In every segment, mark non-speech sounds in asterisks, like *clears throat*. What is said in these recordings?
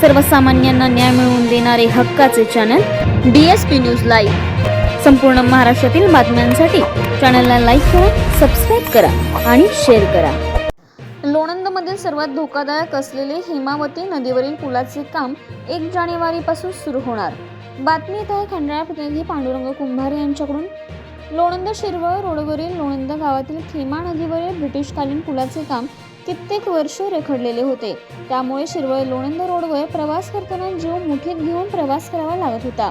सर्वसामान्यांना न्याय मिळवून देणारे हक्काचे channel D S P news live संपूर्ण महाराष्ट्रातील बातम्यांसाठी चॅनलला लाईक करा सबस्क्राईब करा आणि शेअर करा. लोणंदमधील सर्वात धोकादायक असलेले हेमावती नदीवरील पुलाचे काम एक जानेवारीपासून सुरू होणार. बातमी येत आहे खंडाळा प्रतिनिधी पांडुरंग कुंभारे यांच्याकडून. लोणंद शिरवळ रोडवरील लोणंद गावातील खेमा नदीवरील ब्रिटिशकालीन पुलाचे काम कित्येक वर्ष रेखडलेले होते. त्यामुळे शिरवळ लोणंद रोडवर प्रवास करताना जीव मुठीत घेऊन प्रवास करावा लागत होता.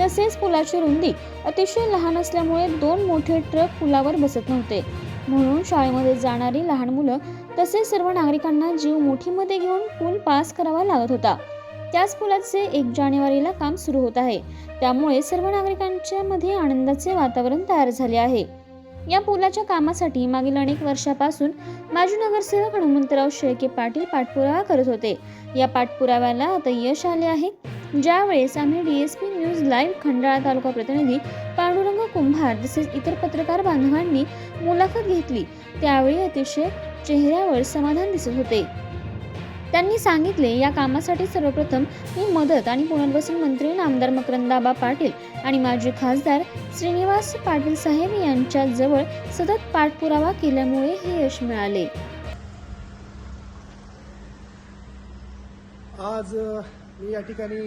तसेच पुलाची रुंदी अतिशय लहान असल्यामुळे दोन मोठे ट्रक पुलावर बसत नव्हते. म्हणून शाळेमध्ये जाणारी लहान मुलं तसेच सर्व नागरिकांना जीव मुठीमध्ये घेऊन पूल पास करावा लागत होता. त्याच पुलाचे एक जानेवारीला काम सुरू होत आहे. त्यामुळे सर्व नागरिकांच्या मध्ये आनंदाचे वातावरण तयार झाले आहे. या पुलाच्या कामासाठी मागील अनेक वर्षापासून माजी नगरसेवक हनुमंतराव शेळके पाटील पाठपुरावा करत होते. या पाठपुराव्याला आता यश आले आहे. ज्यावेळेस आम्ही D S P news live Khandala तालुका प्रतिनिधी पांडुरंग कुंभार तसेच इतर पत्रकार बांधवांनी मुलाखत घेतली. त्यावेळी अतिशय चेहऱ्यावर समाधान दिसत होते. त्यांनी सांगितले या कामासाठी सर्वप्रथम मी मदत आणि पुनर्वसन मंत्री नामदार मकरंदाबा पाटील आणि माजी खासदार श्रीनिवास पाटील साहेब यांच्याजवळ सतत पाठपुरावा केल्यामुळे हे यश मिळाले. आज मी या ठिकाणी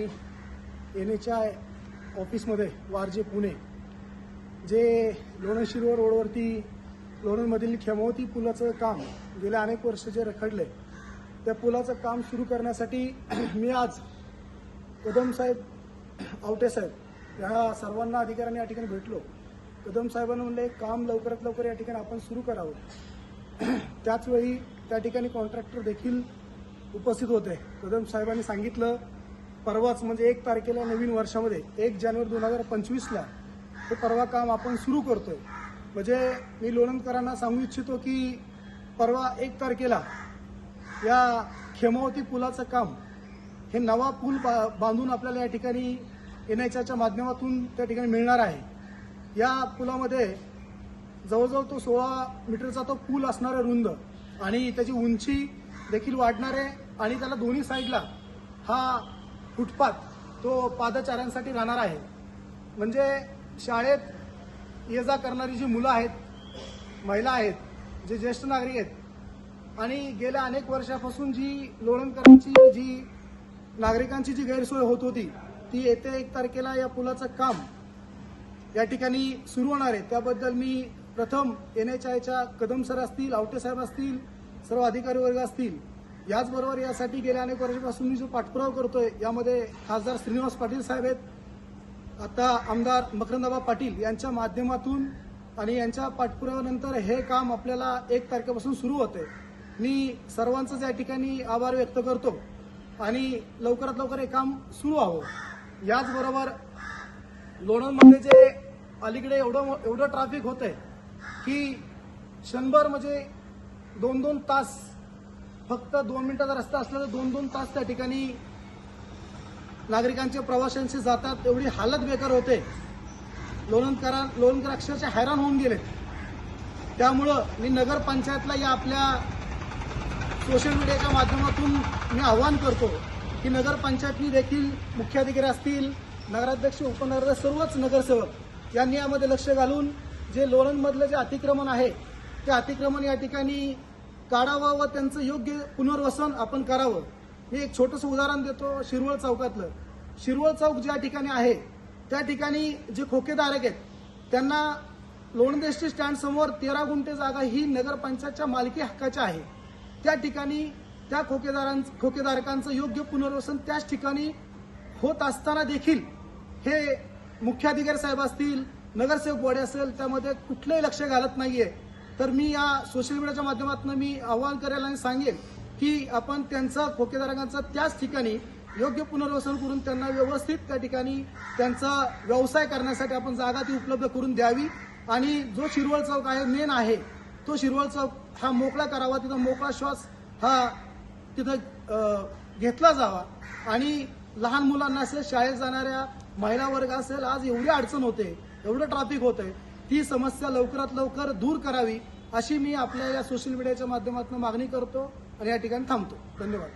एन एच आय ऑफिसमध्ये वारजे पुणे जे लोणंद शिरवळ रोडवरती लोणंदमधील खेमावती पुलाचं काम गेल्या अनेक वर्ष जे रखडलं आहे त्या पुलाचं काम सुरू करण्यासाठी *clears throat* मी आज कदम साहेब आवटे साहेब या सर्वांना अधिकाऱ्यांनी या ठिकाणी भेटलो. कदम साहेबांना म्हणले काम लवकरात लवकर या ठिकाणी आपण सुरू करावं. *clears throat* त्याचवेळी त्या ठिकाणी कॉन्ट्रॅक्टर देखील उपस्थित होते. कदम साहेबांनी सांगितलं परवाच म्हणजे एक तारखेला नवीन वर्षामध्ये एक जानेवारी दोन हजार पंचवीसला हे परवा काम आपण सुरू करतोय. म्हणजे मी लोणंदकरांना सांगू इच्छितो की परवा एक तारखेला या खेमावती पुलाचं काम हे नवा पूल बा बांधून आपल्याला या ठिकाणी एन एच आयच्या माध्यमातून त्या ठिकाणी मिळणार आहे. या पुलामध्ये जवळजवळ तो सोळा मीटरचा तो पूल असणार आहे रुंद आणि त्याची उंची देखील वाढणार आहे आणि त्याला दोन्ही साईडला हा फुटपाथ तो पादचाऱ्यांसाठी राहणार आहे. म्हणजे शाळेत ये जा करणारी जी मुलं आहेत महिला आहेत जे ज्येष्ठ नागरिक आहेत आणि गेल्या अनेक वर्षापासून जी लोणंदकरांची जी नागरिकांची जी गैरसोय होत होती ती येत्या एक तारखेला या पुलाचं काम या ठिकाणी सुरू होणार आहे. त्याबद्दल मी प्रथम एन एच आयच्या कदम सर असतील आवटे साहेब असतील सर्व अधिकारी वर्ग असतील याचबरोबर यासाठी गेल्या अनेक वर्षापासून मी जो पाठपुरावा करतोय यामध्ये खासदार श्रीनिवास पाटील साहेब आहेत आता आमदार मकरंदाबा पाटील यांच्या माध्यमातून आणि यांच्या पाठपुराव्यानंतर हे काम आपल्याला एक तारखेपासून सुरू होतंय. मी सर्वांचंच या ठिकाणी आभार व्यक्त करतो आणि लवकरात लवकर हे काम सुरू व्हावं याचबरोबर लोणंदमध्ये जे अलीकडे एवढं एवढं ट्रॅफिक होतंय की क्षणभर म्हणजे दोन दोन तास फक्त दोन मिनिटाचा रस्ता असला तर दोन दोन तास त्या ठिकाणी नागरिकांचे प्रवाशांशी जातात एवढी हालत बेकार होते. लोणंदकरा लोणकर अक्षरशः हैराण होऊन गेले त्यामुळं मी नगरपंचायतला या आपल्या सोशल मीडियाच्या माध्यमातून मी आवाहन करतो की नगरपंचायतनी देखील मुख्याधिकारी असतील नगराध्यक्ष उपनगराध्यक्ष सर्वच नगरसेवक यांनी यामध्ये लक्ष घालून जे लोणंदमधलं जे अतिक्रमण आहे ते अतिक्रमण या ठिकाणी काढावं व त्यांचं योग्य पुनर्वसन आपण करावं. मी एक छोटंसं उदाहरण देतो शिरवळ चौकातलं. शिरवळ चौक ज्या ठिकाणी आहे त्या ठिकाणी जे खोकेधारक आहेत त्यांना लोणंद स्टँडसमोर स्टँड समोर तेरा गुंठे जागा ही नगरपंचायतच्या मालकी हक्काच्या आहे. त्या ठिकाणी त्या खोकेदारां खोकेधारकांचं योग्य पुनर्वसन त्याच ठिकाणी होत असताना देखील हे मुख्याधिकारी साहेब असतील नगरसेवक बॉडी असेल त्यामध्ये कुठलंही लक्ष घालत नाहीये. तर मी या सोशल मीडियाच्या माध्यमातून मी आवाहन करायला आणि सांगेन की आपण त्यांचा खोकेधारकांचा त्याच ठिकाणी योग्य पुनर्वसन करून त्यांना व्यवस्थित त्या ठिकाणी त्यांचा व्यवसाय करण्यासाठी आपण जागा ती उपलब्ध करून द्यावी. आणि जो शिरवळ चौक आहे मेन आहे तो शिरवळ चौक हा मोकळा करावा तिथं मोकळा श्वास हा तिथं घेतला जावा. आणि लहान मुलांना असेल शाळेत जाणाऱ्या महिला वर्ग असेल आज एवढी अडचण होते एवढं ट्रॅफिक होतंय ती समस्या लवकरात लवकर दूर करावी अशी मी आपल्या या सोशल मीडियाच्या माध्यमातून मागणी करतो आणि या ठिकाणी थांबतो. धन्यवाद.